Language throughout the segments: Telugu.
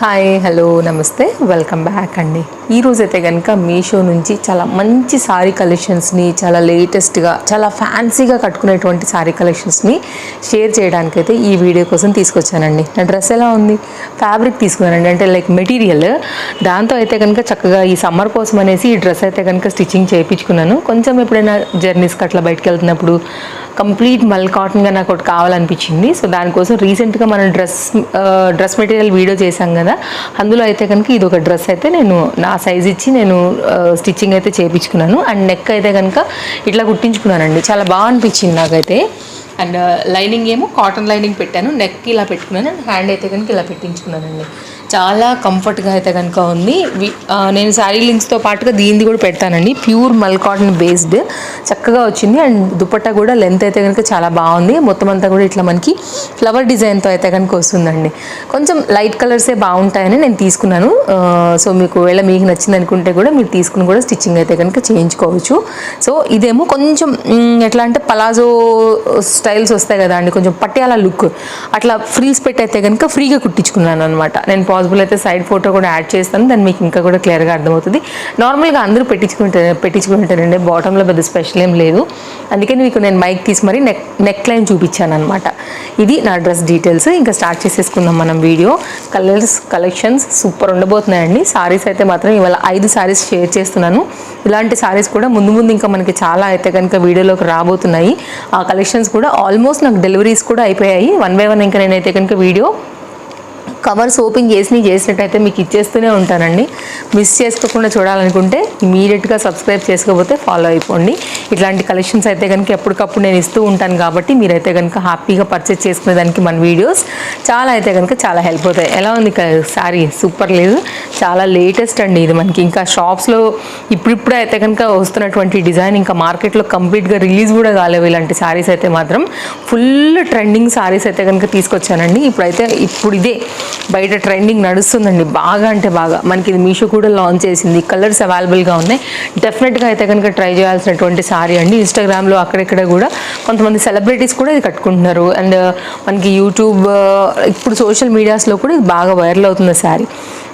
హాయ్ హలో నమస్తే. వెల్కమ్ బ్యాక్ అండి. ఈరోజు అయితే కనుక మీషో నుంచి చాలా మంచి సారీ కలెక్షన్స్ని చాలా లేటెస్ట్గా చాలా ఫ్యాన్సీగా కట్టుకునేటువంటి సారీ కలెక్షన్స్ని షేర్ చేయడానికైతే ఈ వీడియో కోసం తీసుకొచ్చానండి. నా డ్రెస్ ఎలా ఉంది? ఫ్యాబ్రిక్ తీసుకున్నానండి. అంటే లైక్ మెటీరియల్ దాంతో అయితే కనుక చక్కగా ఈ సమ్మర్ కోసం అనేసి ఈ డ్రెస్ అయితే కనుక స్టిచ్చింగ్ చేయించుకున్నాను. కొంచెం ఎప్పుడైనా జర్నీస్కి అట్లా బయటకు వెళ్తున్నప్పుడు కంప్లీట్ మల్ కాటన్గా నాకు ఒకటి కావాలనిపించింది. సో దానికోసం రీసెంట్గా మనం డ్రెస్ డ్రెస్ మెటీరియల్ వీడియో చేశాం కదా. అందులో అయితే కనుక ఇది ఒక డ్రెస్ అయితే నేను నా సైజ్ ఇచ్చి నేను స్టిచ్చింగ్ అయితే చేయించుకున్నాను అండ్ నెక్ అయితే కనుక ఇట్లా కుట్టించుకున్నానండి. చాలా బాగా అనిపించింది నాకైతే. అండ్ లైనింగ్ ఏమో కాటన్ లైనింగ్ పెట్టాను. నెక్ ఇలా పెట్టుకున్నాను. అండ్ హ్యాండ్ అయితే కనుక ఇలా పెట్టించుకున్నానండి. చాలా కంఫర్ట్గా అయితే కనుక ఉంది. వి- నేను శారీ లింక్స్తో పాటుగా దీనిది కూడా పెడతానండి. ప్యూర్ మల్ కాటన్ బేస్డ్ చక్కగా వచ్చింది. అండ్ దుపట్టా కూడా లెంత్ అయితే కనుక చాలా బాగుంది. మొత్తం అంతా కూడా ఇట్లా మనకి ఫ్లవర్ డిజైన్తో అయితే కనుక వస్తుందండి. కొంచెం లైట్ కలర్సే బాగుంటాయని నేను తీసుకున్నాను. సో మీకు వేళ మీకు నచ్చింది అనుకుంటే కూడా మీరు తీసుకుని కూడా స్టిచ్చింగ్ అయితే కనుక చేయించుకోవచ్చు. సో ఇదేమో కొంచెం ఎట్లా అంటే పలాజో స్టైల్స్ వస్తాయి కదా అండి. కొంచెం పట్యాల లుక్ అట్లా ఫ్రీల్స్ పెట్టి అయితే కనుక ఫ్రీగా కుట్టించుకున్నాను అనమాట నేను పాసిబుల్ అయితే సైడ్ ఫోటో కూడా యాడ్ చేస్తాను. దాన్ని మీకు ఇంకా కూడా క్లియర్గా అర్థమవుతుంది. నార్మల్గా అందరూ పెట్టించుకుంటే పెట్టించుకుంటారండి బాటంలో పెద్ద స్పెషల్ ఏం లేదు. అందుకని మీకు నేను మైక్ తీసి మరీ నెక్ నెక్ లైన్ చూపించాను అనమాట ఇది నా డ్రెస్ డీటెయిల్స్ ఇంకా స్టార్ట్ చేసేసుకుందాం మనం వీడియో కలర్స్ కలెక్షన్స్ సూపర్ ఉండబోతున్నాయండి. సారీస్ అయితే మాత్రం ఇవాళ ఐదు సారీస్ షేర్ చేస్తున్నాను. ఇలాంటి సారీస్ కూడా ముందు ముందు ఇంకా మనకి చాలా అయితే కనుక వీడియోలోకి రాబోతున్నాయి. ఆ కలెక్షన్స్ కూడా ఆల్మోస్ట్ నాకు డెలివరీస్ కూడా అయిపోయాయి. వన్ బై వన్ ఇంకా నేనైతే కనుక వీడియో కవర్స్ ఓపెన్ చేసి చేసినట్టయితే మీకు ఇచ్చేస్తూనే ఉంటానండి. మిస్ చేసుకోకుండా చూడాలనుకుంటే ఇమీడియట్గా సబ్స్క్రైబ్ చేసుకోకపోతే ఫాలో అయిపోండి. ఇట్లాంటి కలెక్షన్స్ అయితే కనుక ఎప్పటికప్పుడు నేను ఇస్తూ ఉంటాను కాబట్టి మీరైతే కనుక హ్యాపీగా పర్చేస్ చేసుకునేదానికి మన వీడియోస్ చాలా అయితే కనుక చాలా హెల్ప్ అవుతాయి. ఎలా ఉంది సారీ సూపర్ లేదు. చాలా లేటెస్ట్ అండి ఇది మనకి. ఇంకా షాప్స్లో ఇప్పుడిప్పుడే అయితే కనుక వస్తున్నటువంటి డిజైన్ ఇంకా మార్కెట్లో కంప్లీట్గా రిలీజ్ కూడా కాలేవు ఇలాంటి శారీస్ అయితే మాత్రం. ఫుల్ ట్రెండింగ్ సారీస్ అయితే కనుక తీసుకొచ్చానండి. ఇప్పుడైతే ఇప్పుడు ఇదే బయట ట్రెండింగ్ నడుస్తుందండి. బాగా అంటే బాగా. మనకి ఇది మీషో కూడా లాంచ్ చేసింది. కలర్స్ అవైలబుల్గా ఉన్నాయి. డెఫినెట్గా అయితే కనుక ట్రై చేయాల్సినటువంటి సారీ అండి. ఇన్స్టాగ్రామ్లో అక్కడెక్కడ కూడా కొంతమంది సెలబ్రిటీస్ కూడా ఇది కట్టుకుంటున్నారు. అండ్ uh, మనకి యూట్యూబ్ uh, ఇప్పుడు సోషల్ మీడియాస్లో కూడా ఇది బాగా వైరల్ అవుతుంది శారీ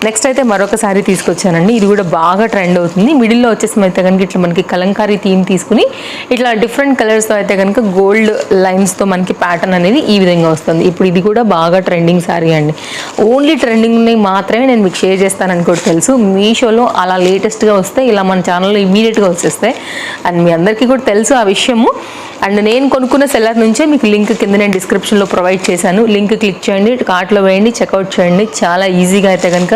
నెక్స్ట్ అయితే మరొక శారీ తీసుకొచ్చానండి. ఇది కూడా బాగా ట్రెండ్ అవుతుంది. మిడిల్లో వచ్చేసి అయితే కనుక ఇట్లా మనకి కలంకారీ థీమ్ తీసుకుని ఇట్లా డిఫరెంట్ కలర్స్తో అయితే కనుక గోల్డ్ లైన్స్తో మనకి ప్యాటర్న్ అనేది ఈ విధంగా వస్తుంది. ఇప్పుడు ఇది కూడా బాగా ట్రెండింగ్ శారీ అండి. ఓన్లీ ట్రెండింగ్ మాత్రమే నేను మీకు షేర్ చేస్తానని కూడా తెలుసు. మీషోలో అలా లేటెస్ట్గా వస్తే ఇలా మన ఛానల్లో ఇమీడియట్గా వచ్చేస్తాయి అండ్ మీ అందరికీ కూడా తెలుసు ఆ విషయము. అండ్ నేను కొనుక్కున్న సెల్లర్ నుంచే మీకు లింక్ కింద నేను డిస్క్రిప్షన్లో ప్రొవైడ్ చేశాను. లింక్ క్లిక్ చేయండి కార్ట్లో వేయండి చెక్అవుట్ చేయండి. చాలా ఈజీగా అయితే కనుక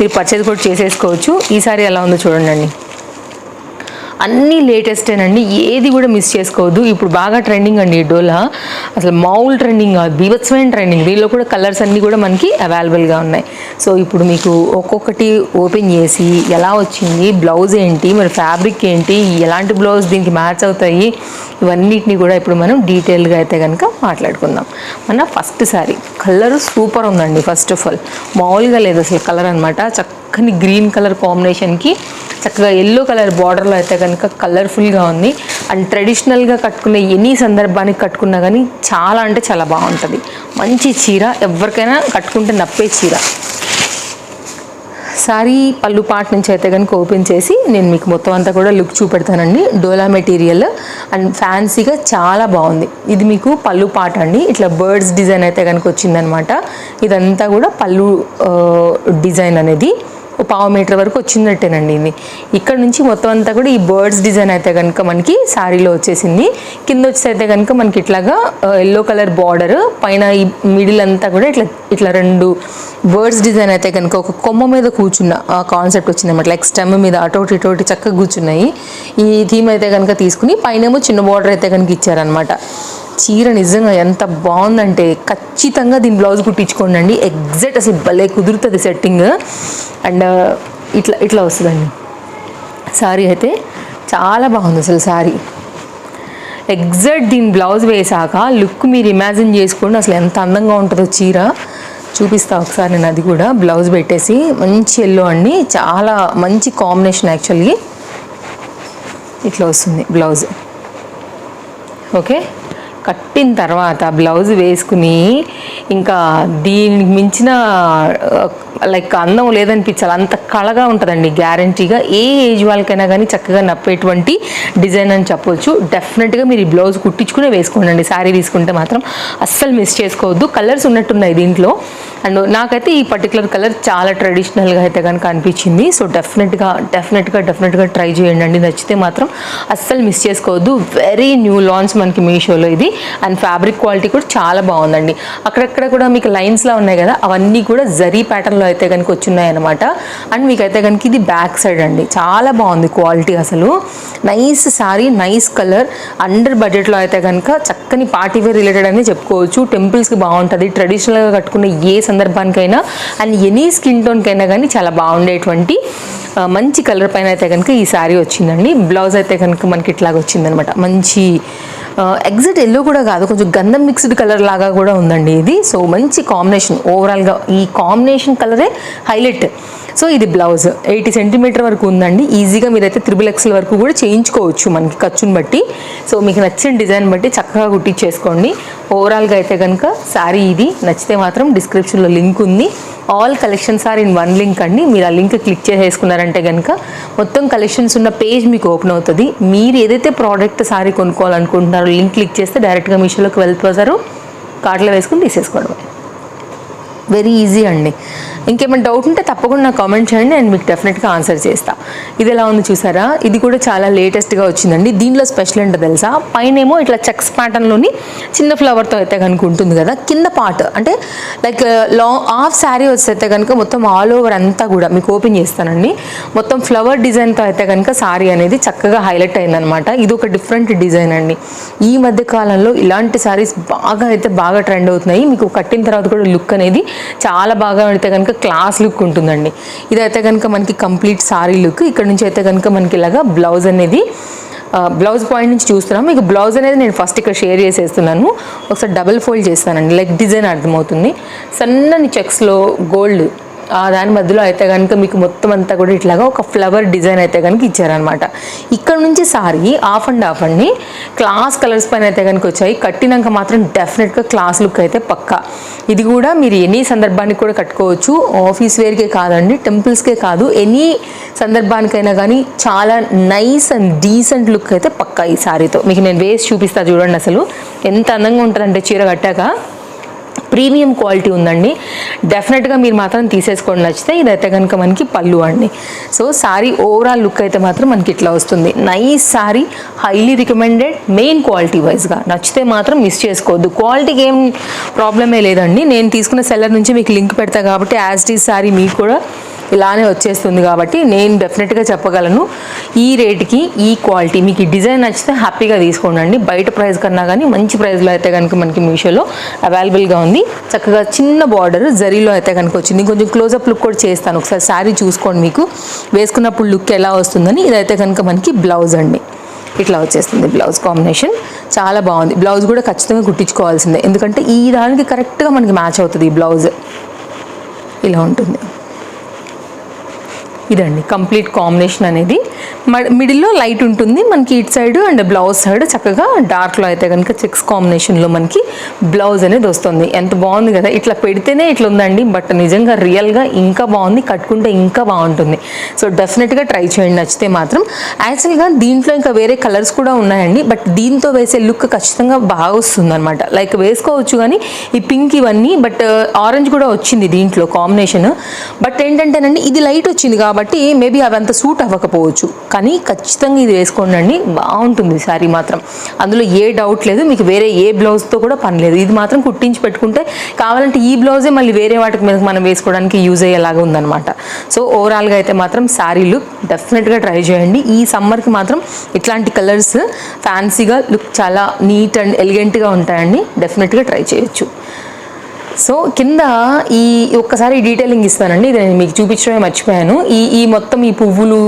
మీరు పచ్చది కూడా చేసేసుకోవచ్చు. ఈసారి ఎలా ఉందో చూడండి అన్నీ లేటెస్టేనండి ఏది కూడా మిస్ చేసుకోవద్దు. ఇప్పుడు బాగా ట్రెండింగ్ అండి ఈ డోలా. అసలు మామూలు ట్రెండింగ్ కాదు బీభత్సమైన ట్రెండింగ్ దీనిలో కూడా కలర్స్ అన్నీ కూడా మనకి అవైలబుల్గా ఉన్నాయి. సో ఇప్పుడు మీకు ఒక్కొక్కటి ఓపెన్ చేసి ఎలా వచ్చింది బ్లౌజ్ ఏంటి మరి ఫ్యాబ్రిక్ ఏంటి ఎలాంటి బ్లౌజ్ దీనికి మ్యాచ్ అవుతాయి ఇవన్నిటిని కూడా ఇప్పుడు మనం డీటెయిల్గా అయితే కనుక మాట్లాడుకుందాం. మన ఫస్ట్ సారీ కలర్ సూపర్ ఉందండి ఫస్ట్ ఆఫ్ ఆల్ మామూలుగా లేదు అసలు కలర్ అనమాట చక్కని గ్రీన్ కలర్ కాంబినేషన్కి చక్కగా ఎల్లో కలర్ బార్డర్లో అయితే కనుక కలర్ఫుల్గా ఉంది. అండ్ ట్రెడిషనల్గా కట్టుకునే ఎనీ సందర్భానికి కట్టుకున్నా కానీ చాలా అంటే చాలా బాగుంటుంది. మంచి చీర ఎవరికైనా కట్టుకుంటే నప్పే చీర. సారీ పళ్ళు పార్ట్ నుంచి అయితే కనుక ఓపెన్ చేసి నేను మీకు మొత్తం అంతా కూడా లుక్ చూపెడతానండి. డోలా మెటీరియల్ అండ్ ఫ్యాన్సీగా చాలా బాగుంది. ఇది మీకు పళ్ళు పార్ట్ అండి. ఇట్లా బర్డ్స్ డిజైన్ అయితే కనుక వచ్చిందనమాట. ఇదంతా కూడా పళ్ళు డిజైన్ అనేది. పావు మీటర్ వరకు వచ్చిందట్టేనండి ఇది ఇక్కడ నుంచి మొత్తం అంతా కూడా ఈ బర్డ్స్ డిజైన్ అయితే కనుక మనకి శారీలో వచ్చేసింది. కింద వచ్చేసి అయితే కనుక మనకి ఇట్లాగా ఎల్లో కలర్ బార్డర్ పైన ఈ మిడిల్ అంతా కూడా ఇట్లా ఇట్లా రెండు బర్డ్స్ డిజైన్ అయితే కనుక ఒక కొమ్మ మీద కూర్చున్న ఆ కాన్సెప్ట్ వచ్చింది అనమాట లైక్ స్టెమ్ మీద అటోటి ఇటోటి చక్కగా కూర్చున్నాయి. ఈ థీమ్ అయితే కనుక తీసుకుని పైనేమో చిన్న బార్డర్ అయితే కనుక ఇచ్చారనమాట చీర నిజంగా ఎంత బాగుందంటే ఖచ్చితంగా దీని బ్లౌజ్ కుట్టించుకోండి అండి ఎగ్జాక్ట్ అసలు భలే కుదురుతుంది సెట్టింగ్ అండ్ uh, ఇట్లా ఇట్లా వస్తుందండి. సారీ అయితే చాలా బాగుంది అసలు సారీ ఎగ్జాక్ట్ దీని బ్లౌజ్ వేసాక లుక్ మీరు ఇమాజిన్ చేసుకోండి. అసలు ఎంత అందంగా ఉంటుందో చీర. చూపిస్తా ఒకసారి నేను అది కూడా. బ్లౌజ్ పెట్టేసి మంచి ఎల్లో అండి. చాలా మంచి కాంబినేషన్ యాక్చువల్లీ ఇట్లా వస్తుంది బ్లౌజ్ ఓకే కట్టిన తర్వాత బ్లౌజ్ వేసుకుని ఇంకా దీనికి మించిన లైక్ అందం లేదనిపించాలి. అంత కళగా ఉంటుందండి గ్యారంటీగా ఏ ఏజ్ వాళ్ళకైనా కానీ చక్కగా నప్పేటువంటి డిజైన్ అని చెప్పొచ్చు. డెఫినెట్గా మీరు ఈ బ్లౌజ్ కుట్టించుకునే వేసుకోండి శారీ తీసుకుంటే మాత్రం అస్సలు మిస్ చేసుకోవద్దు. కలర్స్ ఉన్నట్టున్నాయి దీంట్లో. అండ్ నాకైతే ఈ పర్టికులర్ కలర్ చాలా ట్రెడిషనల్గా అయితే కనుక అనిపించింది. సో డెఫినెట్గా డెఫినెట్గా డెఫినెట్గా ట్రై చేయండి అండి నచ్చితే మాత్రం అస్సలు మిస్ చేసుకోవద్దు. వెరీ న్యూ లాంచ్ మనకి మీషోలో ఇది. అండ్ ఫ్యాబ్రిక్ క్వాలిటీ కూడా చాలా బాగుందండి. అక్కడ అక్కడక్కడ కూడా మీకు లైన్స్లా ఉన్నాయి కదా అవన్నీ కూడా జరీ ప్యాటర్న్లో అయితే కనుక వచ్చినాయి అనమాట అండ్ మీకు అయితే కనుక ఇది బ్యాక్ సైడ్ అండి. చాలా బాగుంది క్వాలిటీ అసలు. Nice sari nice colour under బడ్జెట్లో అయితే కనుక చక్కని పార్టీ వేర్ రిలేటెడ్ అని చెప్పుకోవచ్చు. టెంపుల్స్కి బాగుంటుంది. ట్రెడిషనల్గా కట్టుకునే ఏ సందర్భానికైనా అండ్ ఎనీ స్కిన్ టోన్కైనా కానీ చాలా బాగుండేటువంటి మంచి కలర్ పైన అయితే కనుక ఈ శారీ వచ్చిందండి. బ్లౌజ్ అయితే కనుక మనకి ఇట్లాగ వచ్చిందనమాట మంచి ఎగ్జాక్ట్ ఎల్లో కూడా కాదు కొంచెం గంధం మిక్స్డ్ కలర్ లాగా కూడా ఉందండి ఇది. సో మంచి కాంబినేషన్ ఓవరాల్గా ఈ కాంబినేషన్ కలరే హైలైట్ సో ఇది బ్లౌజ్. ఎయిటీ సెంటీమీటర్ వరకు ఉందండి. ఈజీగా మీరైతే త్రిబుల్ ఎక్స్ల వరకు కూడా చేయించుకోవచ్చు మనకి ఖర్చుని బట్టి. సో మీకు నచ్చిన డిజైన్ బట్టి చక్కగా కుట్టించేసుకోండి. ఓవరాల్గా అయితే కనుక శారీ ఇది. నచ్చితే మాత్రం డిస్క్రిప్షన్లో లింక్ ఉంది. All collections are in one link అండి. మీరు ఆ లింక్ క్లిక్ చేసేసుకున్నారంటే కనుక మొత్తం కలెక్షన్స్ ఉన్న పేజ్ మీకు ఓపెన్ అవుతుంది. మీరు ఏదైతే ప్రోడక్ట్ సారీ కొనుక్కోవాలనుకుంటున్నారో లింక్ క్లిక్ చేస్తే డైరెక్ట్గా మీషోలోకి వెళ్ళిపోతారు కార్ట్లో వేసుకుని తీసేసుకోవడమే. వెరీ ఈజీ అండి. ఇంకేమైనా డౌట్ ఉంటే తప్పకుండా నాకు కామెంట్ చేయండి నేను మీకు డెఫినెట్గా ఆన్సర్ చేస్తాను ఇది ఎలా ఉంది చూసారా? ఇది కూడా చాలా లేటెస్ట్గా వచ్చిందండి. దీనిలో స్పెషల్ ఏంటో తెలుసా? పైన ఏమో ఇట్లా చెక్స్ ప్యాటర్న్లోని చిన్న ఫ్లవర్తో అయితే కనుక ఉంటుంది కదా కింద పార్ట్ అంటే లైక్ లాంగ్ హాఫ్ శారీ వస్తే కనుక మొత్తం ఆల్ ఓవర్ అంతా కూడా మీకు ఓపెన్ చేస్తానండి. మొత్తం ఫ్లవర్ డిజైన్తో అయితే కనుక శారీ అనేది చక్కగా హైలైట్ అయిందనమాట ఇది ఒక డిఫరెంట్ డిజైన్ అండి. ఈ మధ్య కాలంలో ఇలాంటి శారీస్ బాగా అయితే బాగా ట్రెండ్ అవుతున్నాయి. మీకు కట్టిన తర్వాత కూడా లుక్ అనేది చాలా బాగా అయితే కనుక క్లాస్ లుక్ ఉంటుందండి. ఇదైతే కనుక మనకి కంప్లీట్ సారీ లుక్. ఇక్కడ నుంచి అయితే కనుక మనకి ఇలాగా బ్లౌజ్ అనేది బ్లౌజ్ పాయింట్ నుంచి చూస్తున్నాం. మీకు బ్లౌజ్ అనేది నేను ఫస్ట్ ఇక్కడ షేర్ చేసేస్తున్నాను. ఒకసారి డబుల్ ఫోల్డ్ చేస్తానండి. లెగ్ డిజైన్ అర్థమవుతుంది. సన్నని చెక్స్లో గోల్డ్ దాని మధ్యలో అయితే కనుక మీకు మొత్తం అంతా కూడా ఇట్లాగా ఒక ఫ్లవర్ డిజైన్ అయితే కనుక ఇచ్చారనమాట ఇక్కడ నుంచి సారీ ఆఫ్ అండ్ ఆఫ్ అండి. క్లాస్ కలర్స్ పైన అయితే కనుక వచ్చాయి. కట్టినాక మాత్రం డెఫినెట్గా క్లాస్ లుక్ అయితే పక్కా. ఇది కూడా మీరు ఎనీ సందర్భానికి కూడా కట్టుకోవచ్చు. ఆఫీస్ వేర్కే కాదండి టెంపుల్స్కే కాదు. ఎనీ సందర్భానికైనా కానీ చాలా నైస్ అండ్ డీసెంట్ లుక్ అయితే పక్కా ఈ సారీతో మీకు నేను వేసి చూపిస్తా చూడండి అసలు. ఎంత అందంగా ఉంటుందంటే చీర కట్టాక. ప్రీమియం క్వాలిటీ ఉందండి. డెఫినెట్గా మీరు మాత్రం తీసేసుకోండి. నచ్చితే ఇదైతే కనుక మనకి పళ్ళు అండి. సో సారీ ఓవరాల్ లుక్ అయితే మాత్రం మనకి ఇట్లా వస్తుంది. Nice sari highly recommended main quality వైజ్గా నచ్చితే మాత్రం మిస్ చేసుకోవద్దు. క్వాలిటీకి ఏం ప్రాబ్లమే లేదండి. నేను తీసుకున్న సెల్లర్ నుంచి మీకు లింక్ పెడతా కాబట్టి యాజ్ టీ సారీ మీకు కూడా ఇలానే వచ్చేస్తుంది కాబట్టి నేను డెఫినెట్గా చెప్పగలను. ఈ రేట్కి ఈ క్వాలిటీ మీకు ఈ డిజైన్ నచ్చితే హ్యాపీగా తీసుకోండి బయట ప్రైస్ కన్నా కానీ మంచి ప్రైస్లో అయితే కనుక మనకి మీషోలో అవైలబుల్గా ఉంది. చక్కగా చిన్న బార్డర్ జరీలో అయితే కనుక వచ్చింది. కొంచెం క్లోజప్ లుక్ కూడా చేస్తాను. ఒకసారి శారీ చూసుకోండి మీకు. వేసుకున్నప్పుడు లుక్ ఎలా వస్తుందని. ఇదైతే కనుక మనకి బ్లౌజ్ అండి. ఇట్లా వచ్చేస్తుంది బ్లౌజ్ కాంబినేషన్ చాలా బాగుంది. బ్లౌజ్ కూడా ఖచ్చితంగా కుట్టించుకోవాల్సిందే. ఎందుకంటే ఈ దానికి కరెక్ట్గా మనకి మ్యాచ్ అవుతుంది ఈ బ్లౌజ్ ఇలా ఉంటుంది. ఇదండి కంప్లీట్ కాంబినేషన్ అనేది. మ- మిడిల్లో లైట్ ఉంటుంది మనకి ఇటు సైడ్ అండ్ బ్లౌజ్ సైడ్ చక్కగా డార్క్లో అయితే కనుక చెక్స్ కాంబినేషన్లో మనకి బ్లౌజ్ అనేది వస్తుంది. ఎంత బాగుంది కదా ఇట్లా పెడితేనే ఇట్లా ఉందండి బట్ నిజంగా రియల్గా ఇంకా బాగుంది కట్టుకుంటే ఇంకా బాగుంటుంది. సో డెఫినెట్గా ట్రై చేయండి నచ్చితే మాత్రం. యాక్చువల్గా దీంట్లో ఇంకా వేరే కలర్స్ కూడా ఉన్నాయండి బట్ దీంతో వేసే లుక్ ఖచ్చితంగా బాగా వస్తుంది అనమాట లైక్ వేసుకోవచ్చు కానీ ఈ పింక్ ఇవన్నీ బట్ ఆరెంజ్ uh, కూడా వచ్చింది దీంట్లో కాంబినేషన్ బట్ ఏంటంటేనండి ఇది లైట్ వచ్చింది కాబట్టి మేబీ అవి అంత సూట్ అవ్వకపోవచ్చు. కానీ ఖచ్చితంగా ఇది వేసుకోండి బాగుంటుంది శారీ మాత్రం. అందులో ఏ డౌట్ లేదు. మీకు వేరే ఏ బ్లౌజ్తో కూడా పని లేదు. ఇది మాత్రం కుట్టించి పెట్టుకుంటే కావాలంటే ఈ బ్లౌజే మళ్ళీ వేరే వాటికి మీద మనం వేసుకోవడానికి యూజ్ అయ్యేలాగా ఉందన్నమాట. సో ఓవరాల్గా అయితే మాత్రం శారీ లుక్ డెఫినెట్గా ట్రై చేయండి. ఈ సమ్మర్కి మాత్రం ఇట్లాంటి కలర్స్ ఫ్యాన్సీగా లుక్ చాలా నీట్ అండ్ ఎలిగెంట్గా ఉంటాయండి. డెఫినెట్గా ట్రై చేయొచ్చు. సో కింద ఈ ఒక్కసారి డీటెయిలింగ్ ఇస్తానండి. ఇది నేను మీకు చూపించడమే మర్చిపోయాను. ఈ ఈ మొత్తం ఈ పువ్వులు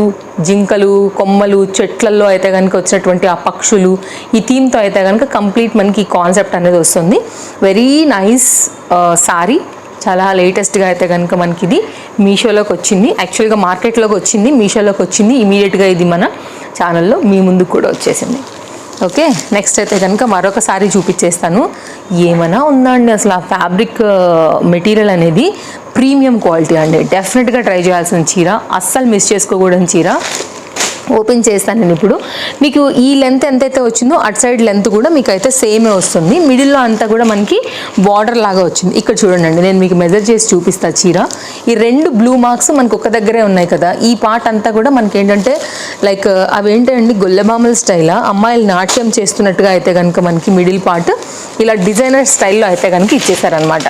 జింకలు కొమ్మలు చెట్లల్లో అయితే కనుక వచ్చినటువంటి ఆ పక్షులు ఈ థీమ్తో అయితే కనుక కంప్లీట్ మనకి ఈ కాన్సెప్ట్ అనేది వస్తుంది. Very nice sari. చాలా లేటెస్ట్గా అయితే కనుక మనకి ఇది మీషోలోకి వచ్చింది. యాక్చువల్గా మార్కెట్లోకి వచ్చింది మీషోలోకి వచ్చింది ఇమీడియట్గా ఇది మన ఛానల్లో మీ ముందుకు కూడా వచ్చేసింది. ఓకే నెక్స్ట్ అయితే కనుక మరొక సారీ చూపించేస్తాను ఏమైనా ఉందా అండి అసలు ఆ ఫ్యాబ్రిక్ మెటీరియల్ అనేది? ప్రీమియం క్వాలిటీ అండి. డెఫినెట్గా ట్రై చేయాల్సిన చీర. అస్సలు మిస్ చేసుకోకూడని చీర. ఓపెన్ చేస్తాను నేను ఇప్పుడు. మీకు ఈ లెంత్ ఎంతైతే వచ్చిందో అటు సైడ్ లెంత్ కూడా మీకు అయితే సేమే వస్తుంది. మిడిల్లో అంతా కూడా మనకి బార్డర్ లాగా వచ్చింది. ఇక్కడ చూడండి నేను మీకు మెజర్ చేసి చూపిస్తా చీర. ఈ రెండు బ్లూ మార్క్స్ మనకు ఒక దగ్గరే ఉన్నాయి కదా. ఈ పార్ట్ అంతా కూడా మనకి ఏంటంటే లైక్ అవి ఏంటండి గొల్లెబామల స్టైల్ అమ్మాయిలు నాట్యం చేస్తున్నట్టుగా అయితే కనుక మనకి మిడిల్ పార్ట్ ఇలా డిజైనర్ స్టైల్లో అయితే కనుక ఇచ్చేసారనమాట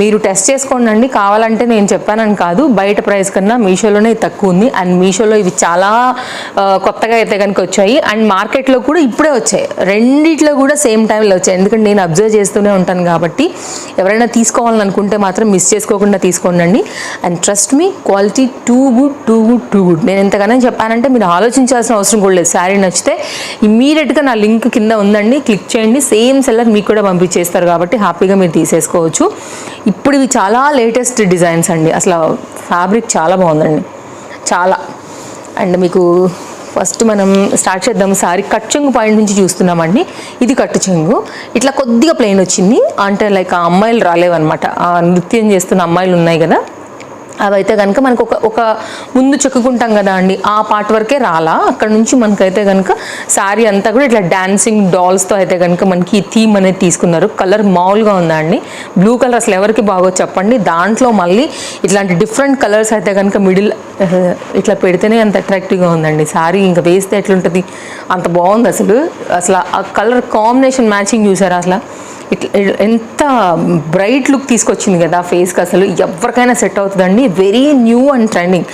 మీరు టెస్ట్ చేసుకోండి కావాలంటే నేను చెప్పానని కాదు. బయట ప్రైస్ కన్నా మీషోలోనే తక్కువ ఉంది. అండ్ మీషోలో ఇవి చాలా కొత్తగా అయితే కనుక వచ్చాయి. అండ్ మార్కెట్లో కూడా ఇప్పుడే వచ్చాయి. రెండిట్లో కూడా సేమ్ టైంలో వచ్చాయి. ఎందుకంటే నేను అబ్జర్వ్ చేస్తూనే ఉంటాను కాబట్టి ఎవరైనా తీసుకోవాలని అనుకుంటే మాత్రం మిస్ చేసుకోకుండా తీసుకోండి and trust me quality too good too good too good. నేను ఎంతగానో చెప్పానంటే మీరు ఆలోచించాల్సిన అవసరం కూడా లేదు. శారీ నచ్చితే ఇమ్మీడియట్గా నా లింక్ కింద ఉందండి. క్లిక్ చేయండి. సేమ్ సెల్లర్ మీకు కూడా పంపించేస్తారు కాబట్టి హ్యాపీగా మీరు తీసేసుకోవచ్చు. ఇప్పుడు ఇవి చాలా లేటెస్ట్ డిజైన్స్ అండి. అసలు ఫ్యాబ్రిక్ చాలా బాగుందండి. చాలా. అండ్ మీకు ఫస్ట్ మనం స్టార్ట్ చేద్దాం. సారీ కట్ చెంగు పాయింట్ నుంచి చూస్తున్నామండి. ఇది కట్టు చెంగు. ఇట్లా కొద్దిగా ప్లెయిన్ వచ్చింది. అంటే లైక్ ఆ అమ్మాయిలు రాలేవన్నమాట. ఆ నృత్యం చేస్తున్న అమ్మాయిలు ఉన్నాయి కదా. అవైతే కనుక మనకు ఒక ఒక ముందు చెక్కుకుంటాం కదా అండి. ఆ పార్ట్ వరకే రాలా. అక్కడ నుంచి మనకైతే కనుక శారీ అంతా కూడా ఇట్లా డాన్సింగ్ డాల్స్తో అయితే కనుక మనకి ఈ థీమ్ అనేది తీసుకున్నారు. కలర్ మామూలుగా ఉందా అండి? బ్లూ కలర్ అసలు ఎవరికి బాగో చెప్పండి. దాంట్లో మళ్ళీ ఇట్లాంటి డిఫరెంట్ కలర్స్ అయితే కనుక మిడిల్ ఇట్లా పెడితేనే అంత అట్రాక్టివ్గా ఉందండి. శారీ ఇంకా వేస్తే ఎట్లుంటుంది? అంత బాగుంది అసలు. అసలు ఆ కలర్ కాంబినేషన్ మ్యాచింగ్ చూసారా అసలు? ఇట్లా ఎంత బ్రైట్ లుక్ తీసుకొచ్చింది కదా ఫేస్కి అసలు. ఎవరికైనా సెట్ అవుతుందండి. వెరీ న్యూ అండ్ ట్రెండింగ్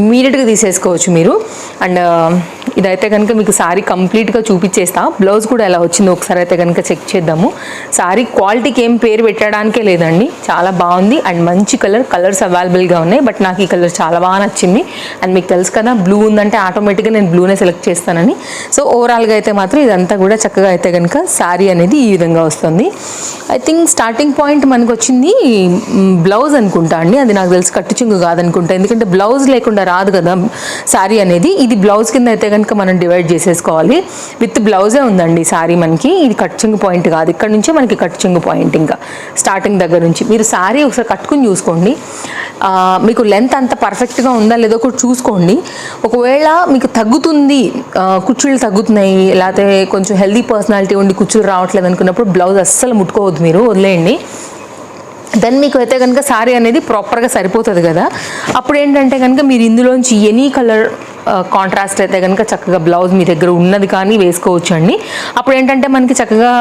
ఇమ్మీడియట్గా తీసేసుకోవచ్చు మీరు. అండ్ uh, ఇదైతే కనుక మీకు సారీ కంప్లీట్గా చూపించేస్తా. బ్లౌజ్ కూడా ఎలా వచ్చిందో ఒకసారి అయితే కనుక చెక్ చేద్దాము. సారీ క్వాలిటీకి ఏం పేరు పెట్టడానికే లేదండి. చాలా బాగుంది. అండ్ మంచి కలర్ కలర్స్ అవైలబుల్గా ఉన్నాయి. బట్ నాకు ఈ కలర్ చాలా బాగా నచ్చింది. అండ్ మీకు తెలుసు కదా బ్లూ ఉందంటే ఆటోమేటిక్గా నేను బ్లూనే సెలెక్ట్ చేస్తానని. సో ఓవరాల్గా అయితే మాత్రం ఇదంతా కూడా చక్కగా అయితే కనుక శారీ అనేది ఈ విధంగా వస్తుంది. ఐ థింక్ స్టార్టింగ్ పాయింట్ మనకు వచ్చింది బ్లౌజ్ అనుకుంటా అండి. అది నాకు తెలిసి కట్టు చింగు కాదనుకుంటా. ఎందుకంటే బ్లౌజ్ లేకుండా రాదు కదా శారీ అనేది. ఇది బ్లౌజ్ కింద అయితే కనుక మనం డివైడ్ చేసేసుకోవాలి. విత్ బ్లౌజే ఉందండి శారీ మనకి. ఇది కట్ చింగు పాయింట్ కాదు. ఇక్కడ నుంచే మనకి కట్ చింగు పాయింట్ ఇంకా. స్టార్టింగ్ దగ్గర నుంచి. మీరు శారీ ఒకసారి కట్టుకుని చూసుకోండి. మీకు లెంత్ అంత పర్ఫెక్ట్గా ఉందా లేదో కూడా చూసుకోండి. ఒకవేళ మీకు తగ్గుతుంది కుచ్చుళ్ళు తగ్గుతున్నాయి లేకపోతే కొంచెం హెల్దీ పర్సనాలిటీ ఉండి కుచ్చులు రావట్లేదు అనుకున్నప్పుడు బ్లౌజ్ అస్సలు ముట్టుకోవద్దు మీరు వదిలేయండి. దెన్ మీకు అయితే కనుక శారీ అనేది ప్రాపర్గా సరిపోతుంది కదా. అప్పుడు ఏంటంటే కనుక మీరు ఇందులోంచి ఎనీ కలర్ కాంట్రాస్ట్ అయితే కనుక చక్కగా బ్లౌజ్ మీ దగ్గర ఉన్నది కానీ వేసుకోవచ్చు అండి అప్పుడు ఏంటంటే మనకి చక్కగా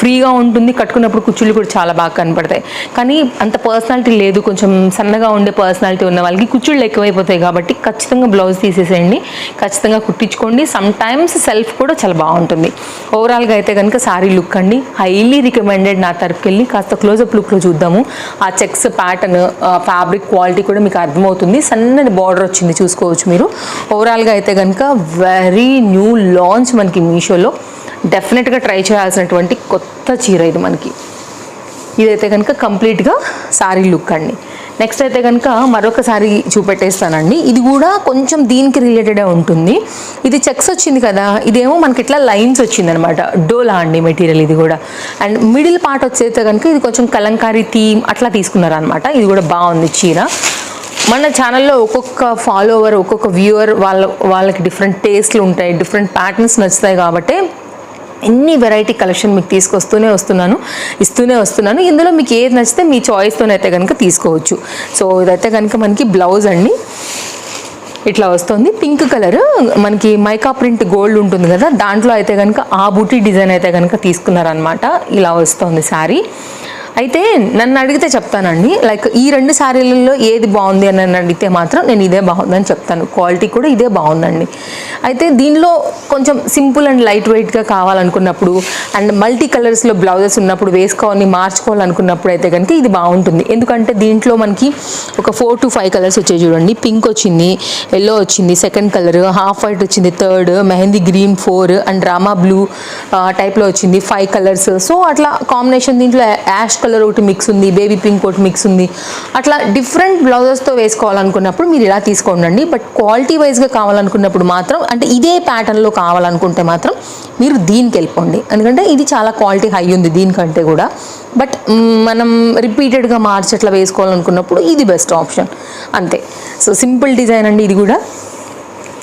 ఫ్రీగా ఉంటుంది కట్టుకున్నప్పుడు కుచ్చుళ్ళు కూడా చాలా బాగా కనపడతాయి. కానీ అంత పర్సనాలిటీ లేదు కొంచెం సన్నగా ఉండే పర్సనాలిటీ ఉన్న వాళ్ళకి కుచ్చుళ్ళు ఎక్కువైపోతాయి కాబట్టి ఖచ్చితంగా బ్లౌజ్ తీసేసేయండి. ఖచ్చితంగా కుట్టించుకోండి. సమ్ టైమ్స్ సెల్ఫ్ కూడా చాలా బాగుంటుంది. ఓవరాల్గా అయితే కనుక శారీ లుక్ అండి. హైలీ రికమెండెడ్ నా తరఫుకి వెళ్ళి కాస్త క్లోజప్ లుక్లో చూద్దాము. ఆ చెక్స్ ప్యాటర్న్ ఫ్యాబ్రిక్ క్వాలిటీ కూడా మీకు అర్థమవుతుంది. సన్నని బార్డర్ వచ్చింది చూసుకోవచ్చు మీరు. ఓవరాల్గా అయితే కనుక వెరీ న్యూ లాంచ్ మనకి మీషోలో. డెఫినెట్గా ట్రై చేయాల్సినటువంటి కొత్త చీర ఇది మనకి. ఇదైతే కనుక కంప్లీట్గా శారీ లుక్ అండి. నెక్స్ట్ అయితే కనుక మరొక చూపెట్టేస్తానండి. ఇది కూడా కొంచెం దీనికి రిలేటెడే ఉంటుంది. ఇది చెక్స్ వచ్చింది కదా ఇదేమో మనకి ఇట్లా లైన్స్ వచ్చింది అనమాట డోలా అండి మెటీరియల్ ఇది కూడా. అండ్ మిడిల్ పార్ట్ వచ్చేస్తే కనుక ఇది కొంచెం కలంకారీ థీమ్ అట్లా తీసుకున్నారనమాట. ఇది కూడా బాగుంది చీర. మన ఛానల్లో ఒక్కొక్క ఫాలోవర్ ఒక్కొక్క వ్యూవర్ వాళ్ళ వాళ్ళకి డిఫరెంట్ టేస్ట్లు ఉంటాయి డిఫరెంట్ ప్యాటర్న్స్ నచ్చుతాయి కాబట్టి ఎన్ని వెరైటీ కలెక్షన్ మీకు తీసుకొస్తూనే వస్తున్నాను ఇస్తూనే వస్తున్నాను. ఇందులో మీకు ఏది నచ్చితే మీ చాయిస్తోనైతే కనుక తీసుకోవచ్చు. సో ఇదైతే కనుక మనకి బ్లౌజ్ అండి. ఇట్లా వస్తుంది. Pink colour. మనకి మైకా ప్రింట్ గోల్డ్ ఉంటుంది కదా దాంట్లో అయితే కనుక ఆ బూటీ డిజైన్ అయితే కనుక తీసుకున్నారనమాట ఇలా వస్తుంది శారీ. అయితే నన్ను అడిగితే చెప్తానండి. లైక్ ఈ రెండు శారీలలో ఏది బాగుంది అని నన్ను అడిగితే మాత్రం నేను ఇదే బాగుందని చెప్తాను. క్వాలిటీ కూడా ఇదే బాగుందండి. అయితే దీనిలో కొంచెం సింపుల్ అండ్ లైట్ వెయిట్గా కావాలనుకున్నప్పుడు అండ్ మల్టీ కలర్స్లో బ్లౌజెస్ ఉన్నప్పుడు వేసుకోవాలని మార్చుకోవాలనుకున్నప్పుడు అయితే కనుక ఇది బాగుంటుంది. ఎందుకంటే దీంట్లో మనకి ఒక ఫోర్ టు ఫైవ్ కలర్స్ వచ్చాయి చూడండి. పింక్ వచ్చింది ఎల్లో వచ్చింది సెకండ్ కలర్ హాఫ్ వైట్ వచ్చింది third mehndi green four and drama blue టైప్లో వచ్చింది ఫైవ్ కలర్స్. సో అట్లా కాంబినేషన్ దీంట్లో యాష్ కలర్ ఒకటి మిక్స్ ఉంది బేబీ పింక్ ఒకటి మిక్స్ ఉంది. అట్లా డిఫరెంట్ బ్లౌజెస్తో వేసుకోవాలనుకున్నప్పుడు మీరు ఇలా తీసుకోండి బట్ క్వాలిటీ వైజ్గా కావాలనుకున్నప్పుడు మాత్రం అంటే ఇదే ప్యాటర్న్లో కావాలనుకుంటే మాత్రం మీరు దీనికి వెళ్ళిపోండి. ఎందుకంటే ఇది చాలా క్వాలిటీ హై ఉంది దీనికంటే కూడా. బట్ మనం రిపీటెడ్గా మార్చి అట్లా వేసుకోవాలనుకున్నప్పుడు ఇది బెస్ట్ ఆప్షన్ అంతే. సో సింపుల్ డిజైన్ అండి ఇది కూడా.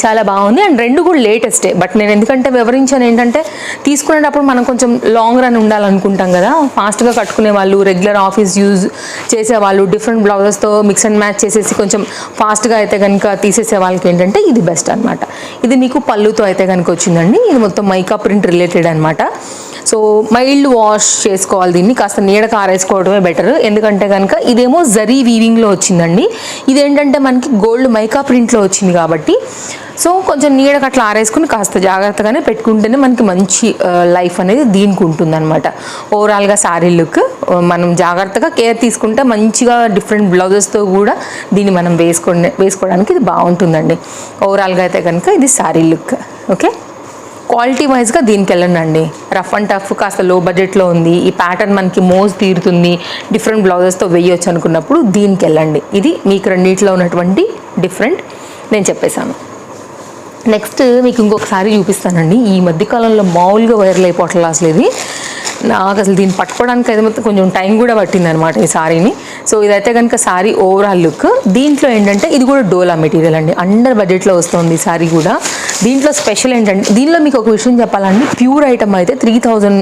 చాలా బాగుంది. అండ్ రెండు కూడా లేటెస్టే బట్ నేను ఎందుకంటే వివరించాను ఏంటంటే తీసుకునేటప్పుడు మనం కొంచెం లాంగ్ రన్ ఉండాలనుకుంటాం కదా. ఫాస్ట్గా కట్టుకునే వాళ్ళు రెగ్యులర్ ఆఫీస్ యూజ్ చేసేవాళ్ళు డిఫరెంట్ బ్లౌజెస్తో మిక్స్ అండ్ మ్యాచ్ చేసేసి కొంచెం ఫాస్ట్గా అయితే కనుక తీసేసే వాళ్ళకి ఏంటంటే ఇది బెస్ట్ అనమాట ఇది మీకు పళ్ళుతో అయితే కనుక వచ్చిందండి. ఇది మొత్తం మైకా ప్రింట్ రిలేటెడ్ అనమాట సో మైల్డ్ వాష్ చేసుకోవాలి దీన్ని. కాస్త నీడ కారేసుకోవడమే బెటర్ ఎందుకంటే కనుక ఇదేమో జరీ వీవింగ్లో వచ్చిందండి. ఇదేంటంటే మనకి గోల్డ్ మైకా ప్రింట్లో వచ్చింది కాబట్టి. సో కొంచెం నీడకు అట్లా ఆరేసుకుని కాస్త జాగ్రత్తగానే పెట్టుకుంటేనే మనకి మంచి లైఫ్ అనేది దీనికి ఉంటుందన్నమాట. ఓవరాల్గా శారీ లుక్ మనం జాగ్రత్తగా కేర్ తీసుకుంటే మంచిగా డిఫరెంట్ బ్లౌజెస్తో కూడా దీన్ని మనం వేసుకునే వేసుకోవడానికి ఇది బాగుంటుందండి. ఓవరాల్గా అయితే కనుక ఇది శారీ లుక్ ఓకే క్వాలిటీ వైజ్గా దీనికి వెళ్ళండి రఫ్ అండ్ టఫ్ కాస్త లో బడ్జెట్లో ఉంది. ఈ ప్యాటర్న్ మనకి మోజ్ తీరుతుంది. డిఫరెంట్ బ్లౌజెస్తో వేయొచ్చు అనుకున్నప్పుడు దీనికి వెళ్ళండి. ఇది మీకు రెండింటిలో ఉన్నటువంటి డిఫరెంట్ నేను చెప్పేశాను. నెక్స్ట్ మీకు ఇంకొకసారి చూపిస్తానండి. ఈ మధ్యకాలంలో మామూలుగా వైరల్ అయిపోవట్లేదు అసలు ఇది నాకు అసలు దీన్ని పట్టుకోవడానికి అయితే కొంచెం టైం కూడా పట్టింది అనమాట ఈ సారీని. సో ఇదైతే కనుక సారీ ఓవరాల్ లుక్ దీంట్లో ఏంటంటే ఇది కూడా డోలా మెటీరియల్ అండి. అండర్ బడ్జెట్లో వస్తుంది ఈ సారీ కూడా. దీంట్లో స్పెషల్ ఏంటంటే దీనిలో మీకు ఒక విషయం చెప్పాలండి ప్యూర్ ఐటమ్ అయితే త్రీ థౌజండ్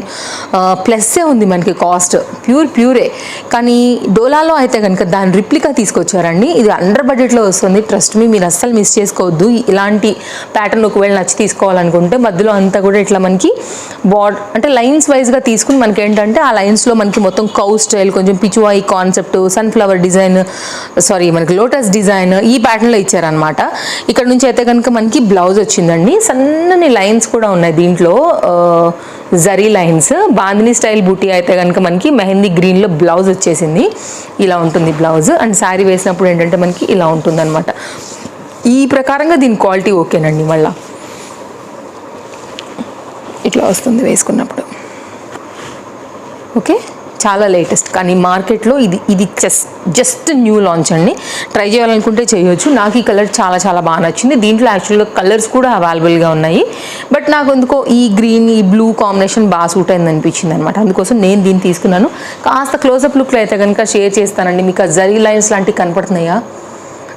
ప్లస్సే ఉంది మనకి కాస్ట్ ప్యూర్ ప్యూరే. కానీ డోలాలో అయితే కనుక దాని రిప్లికా తీసుకొచ్చారండి. ఇది అండర్ బడ్జెట్లో వస్తుంది. ట్రస్ట్ మీ మీరు అస్సలు మిస్ చేసుకోవద్దు. ఇలాంటి ప్యాటర్న్ ఒకవేళ నచ్చి తీసుకోవాలనుకుంటే మధ్యలో అంతా కూడా ఇట్లా మనకి బాడ్ అంటే లైన్స్ వైజ్గా తీసుకుని మనకి ఏంటంటే ఆ లైన్స్లో మనకి మొత్తం కౌ స్టైల్ కొంచెం pichwai concept sunflower design sari మనకి లోటస్ డిజైన్ ఈ ప్యాటర్న్లో ఇచ్చారనమాట ఇక్కడ నుంచి అయితే కనుక మనకి బ్లౌజ్ వచ్చింది. వచ్చిందండి. సన్నని లైన్స్ కూడా ఉన్నాయి దీంట్లో. జరీ లైన్స్. బాందిని స్టైల్ బూటీ అయితే కనుక మనకి మెహందీ గ్రీన్లో బ్లౌజ్ వచ్చేసింది. ఇలా ఉంటుంది బ్లౌజ్. అండ్ శారీ వేసినప్పుడు ఏంటంటే మనకి ఇలా ఉంటుంది ఈ ప్రకారంగా దీని క్వాలిటీ ఓకేనండి మళ్ళా. ఇట్లా వస్తుంది వేసుకున్నప్పుడు. ఓకే? చాలా లేటెస్ట్ కానీ మార్కెట్లో ఇది ఇది జస్ట్ జస్ట్ న్యూ లాంచ్ అండి. ట్రై చేయాలనుకుంటే చేయొచ్చు. నాకు ఈ కలర్ చాలా చాలా బాగా నచ్చింది. దీంట్లో యాక్చువల్గా కలర్స్ కూడా అవైలబుల్గా ఉన్నాయి. బట్ నాకు ఎందుకో ఈ గ్రీన్ ఈ బ్లూ కాంబినేషన్ బాగా సూట్ అయింది అనిపించింది అనమాట అందుకోసం నేను దీన్ని తీసుకున్నాను. కాస్త క్లోజప్ లుక్లో అయితే కనుక షేర్ చేస్తానండి. మీకు జరీ లైన్స్ లాంటివి కనపడుతున్నాయా?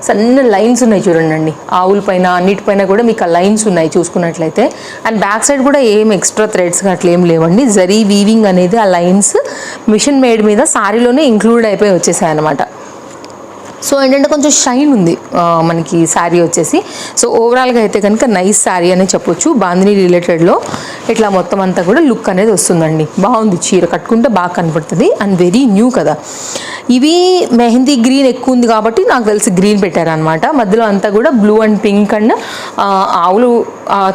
సన్న లైన్స్ ఉన్నాయి చూడండి. ఆవుల పైన అన్నిటిపైన కూడా మీకు ఆ లైన్స్ ఉన్నాయి చూసుకున్నట్లయితే. అండ్ బ్యాక్ సైడ్ కూడా ఏం ఎక్స్ట్రా థ్రెడ్స్ అట్లా ఏం లేవండి. జరీ వీవింగ్ అనేది ఆ లైన్స్ మిషన్ మేడ్ మీద సారీలోనే ఇంక్లూడ్ అయిపోయి వచ్చేసాయి అనమాట సో ఏంటంటే కొంచెం షైన్ ఉంది మనకి శారీ వచ్చేసి. సో ఓవరాల్గా అయితే కనుక నైస్ శారీ అనే చెప్పొచ్చు. బాందిని రిలేటెడ్లో ఇట్లా మొత్తం అంతా కూడా లుక్ అనేది వస్తుందండి. బాగుంది చీర కట్టుకుంటే బాగా కనపడుతుంది అండ్ వెరీ న్యూ కదా. ఇవి మెహందీ గ్రీన్ ఎక్కువ ఉంది కాబట్టి నాకు తెలిసి గ్రీన్ పెట్టారనమాట మధ్యలో అంతా కూడా బ్లూ అండ్ పింక్ అండ్ ఆవులు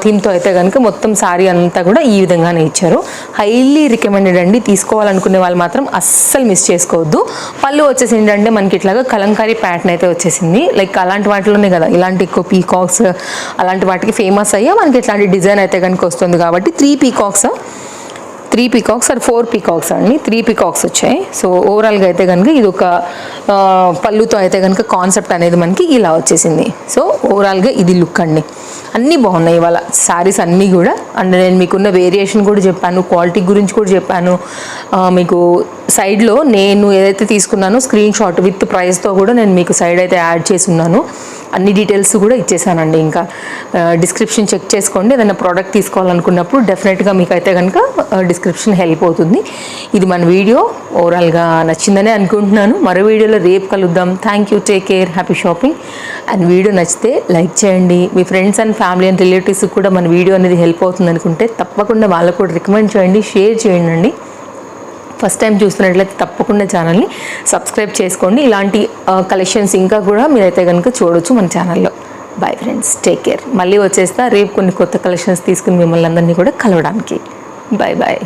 థీమ్తో అయితే కనుక మొత్తం శారీ అంతా కూడా ఈ విధంగానే ఇచ్చారు. హైలీ రికమెండెడ్ అండి. తీసుకోవాలనుకునే వాళ్ళు మాత్రం అస్సలు మిస్ చేసుకోవద్దు. పళ్ళు వచ్చేసి ఏంటంటే మనకి ఇట్లాగా కలంకారీ ప్యాటర్న్ అయితే వచ్చేసింది. లైక్ అలాంటి వాటిలోనే కదా ఇలాంటి ఎక్కువ పీకాక్స్ అలాంటి వాటికి ఫేమస్ అయ్యా మనకి ఇట్లాంటి డిజైన్ అయితే కనుక వస్తుంది కాబట్టి three peacocks three peacocks or four peacocks అండి. త్రీ పికాక్స్ వచ్చాయి. సో ఓవరాల్గా అయితే కనుక ఇది ఒక పళ్ళుతో అయితే కనుక కాన్సెప్ట్ అనేది మనకి ఇలా వచ్చేసింది. సో ఓవరాల్గా ఇది లుక్ అండి. అన్నీ బాగున్నాయి ఇవాళ. శారీస్ అన్నీ కూడా. అండ్ నేను మీకున్న వేరియేషన్ కూడా చెప్పాను క్వాలిటీ గురించి కూడా చెప్పాను. మీకు సైడ్లో నేను ఏదైతే తీసుకున్నానో స్క్రీన్ షాట్ విత్ ప్రైస్తో కూడా నేను మీకు సైడ్ అయితే యాడ్ చేసి ఉన్నాను. అన్ని డీటెయిల్స్ కూడా ఇచ్చేసానండి. ఇంకా డిస్క్రిప్షన్ చెక్ చేసుకోండి. ఏదైనా ప్రోడక్ట్ తీసుకోవాలనుకున్నప్పుడు డెఫినెట్గా మీకు అయితే కనుక డిస్క్రిప్షన్ హెల్ప్ అవుతుంది. ఇది మన వీడియో ఓవరాల్గా నచ్చిందనే అనుకుంటున్నాను. మరో వీడియోలో రేపు కలుద్దాం. Thank you take care happy shopping and video నచ్చితే లైక్ చేయండి. మీ ఫ్రెండ్స్ అండ్ ఫ్యామిలీ అండ్ రిలేటివ్స్కి కూడా మన వీడియో అనేది హెల్ప్ అవుతుంది అనుకుంటే తప్పకుండా వాళ్ళకు కూడా రికమెండ్ చేయండి. షేర్ చేయండి. ఫస్ట్ టైం చూస్తున్నట్లయితే తప్పకుండా ఛానల్ని సబ్స్క్రైబ్ చేసుకోండి. ఇలాంటి కలెక్షన్స్ ఇంకా కూడా మీరైతే కనుక చూడొచ్చు మన ఛానల్లో బాయ్ ఫ్రెండ్స్ టేక్ కేర్ మళ్ళీ వచ్చేస్తా. రేపు కొన్ని కొత్త కలెక్షన్స్ తీసుకుని మిమ్మల్ని అందరినీ కూడా కలవడానికి. Bye bye